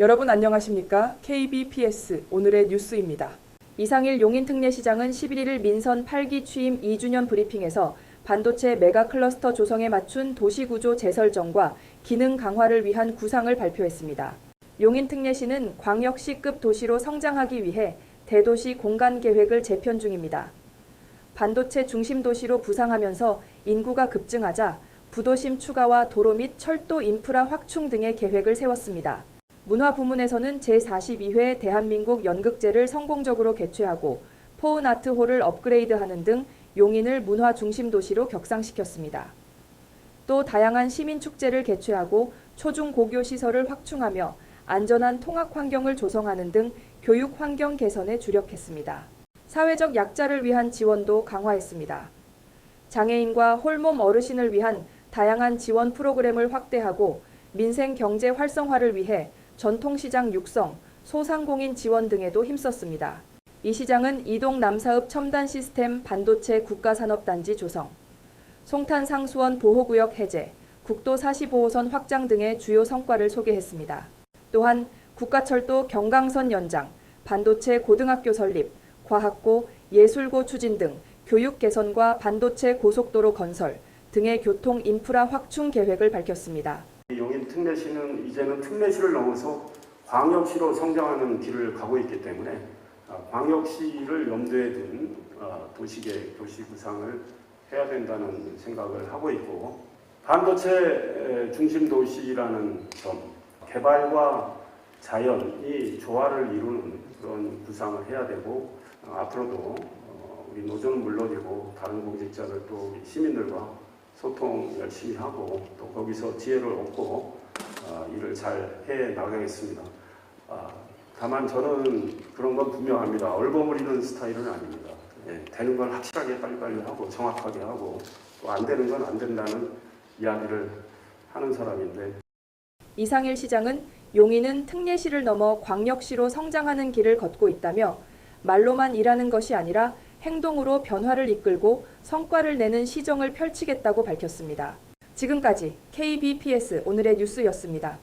여러분 안녕하십니까? KBPS 오늘의 뉴스입니다. 이상일 용인특례 시장은 11일 민선 8기 취임 2주년 브리핑에서 반도체 메가 클러스터 조성에 맞춘 도시구조 재설정과 기능 강화를 위한 구상을 발표했습니다. 용인특례시는 광역시급 도시로 성장하기 위해 대도시 공간 계획을 재편 중입니다. 반도체 중심 도시로 부상하면서 인구가 급증하자 부도심 추가와 도로 및 철도 인프라 확충 등의 계획을 세웠습니다. 문화 부문에서는 제42회 대한민국 연극제를 성공적으로 개최하고 포은 아트홀을 업그레이드하는 등 용인을 문화 중심 도시로 격상시켰습니다. 또 다양한 시민 축제를 개최하고 초중 고교 시설을 확충하며 안전한 통학 환경을 조성하는 등 교육 환경 개선에 주력했습니다. 사회적 약자를 위한 지원도 강화했습니다. 장애인과 홀몸 어르신을 위한 다양한 지원 프로그램을 확대하고 민생 경제 활성화를 위해 전통시장 육성, 소상공인 지원 등에도 힘썼습니다. 이 시장은 이동 남사읍 첨단 시스템 반도체 국가산업단지 조성, 송탄 상수원 보호구역 해제, 국도 45호선 확장 등의 주요 성과를 소개했습니다. 또한 국가철도 경강선 연장, 반도체 고등학교 설립, 과학고, 예술고 추진 등 교육 개선과 반도체 고속도로 건설 등의 교통 인프라 확충 계획을 밝혔습니다. 용인 특례시는 이제는 특례시를 넘어서 광역시로 성장하는 길을 가고 있기 때문에 아, 광역시를 염두에 둔 아, 도시계 도시 구상을 해야 된다는 생각을 하고 있고 반도체 중심 도시라는 점 개발과 자연이 조화를 이루는 그런 구상을 해야 되고 어, 앞으로도 어, 우리 노조는 물론이고 다른 공직자들 또 시민들과 소통 열심히 하고 또 거기서 지혜를 얻고 어, 일을 잘 해 나가겠습니다. 아, 다만 저는 그런 건 분명합니다. 얼버무리는 스타일은 아닙니다. 예, 되는 건 확실하게 빨리빨리 하고 정확하게 하고 또 안 되는 건 안 된다는 이야기를 하는 사람인데 이상일 시장은 용인은 특례시를 넘어 광역시로 성장하는 길을 걷고 있다며 말로만 일하는 것이 아니라 행동으로 변화를 이끌고 성과를 내는 시정을 펼치겠다고 밝혔습니다. 지금까지 KBPS 오늘의 뉴스였습니다.